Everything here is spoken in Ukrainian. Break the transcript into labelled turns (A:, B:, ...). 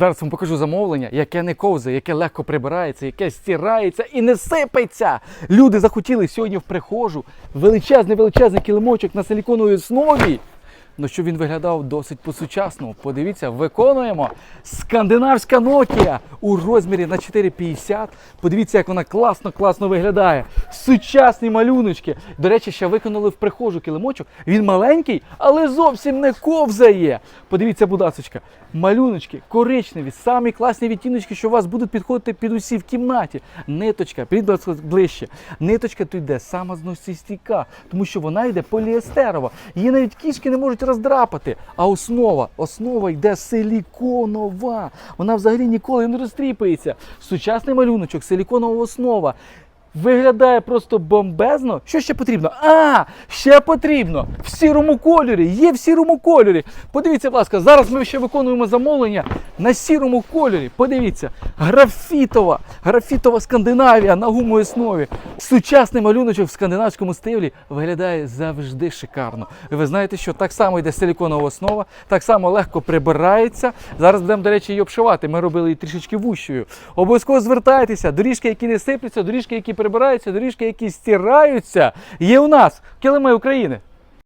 A: Зараз вам покажу замовлення, яке не ковзає, яке легко прибирається, яке стирається і не сипеться. Люди захотіли сьогодні в прихожу величезний величезний килимочок на силіконовій основі. Ну, що він виглядав досить по-сучасному. Подивіться, виконуємо скандинавська Nokia у розмірі на 4,50. Подивіться, як вона класно, класно виглядає. Сучасні малюночки. До речі, ще виконали в прихожу килимочок. Він маленький, але зовсім не ковзає. Подивіться, будь ласочка, малюночки, коричневі, самі класні відтіночки, що у вас будуть підходити під усі в кімнаті. Ниточка, підіть ближче. Ниточка тут йде сама зносістійка, тому що вона йде поліестерова. Її навіть кішки не можуть роздрапати. А основа, основа йде силіконова. Вона взагалі ніколи не розтріпається. Сучасний малюночок, силіконова основа. Виглядає просто бомбезно. Що ще потрібно? А, ще потрібно в сірому кольорі. Є в сірому кольорі. Подивіться, будь ласка, зараз ми ще виконуємо замовлення на сірому кольорі. Подивіться, графітова, графітова Скандинавія на гумовій основі. Сучасний малюночок в скандинавському стилі виглядає завжди шикарно. Ви знаєте, що так само йде силіконова основа, так само легко прибирається. Зараз будемо, до речі, її обшивати. Ми робили її трішечки вущою. Обов'язково звертайтеся. Доріжки, які не сипляться, доріжки, які прибираються, доріжки, які стираються, є у нас. Килими України.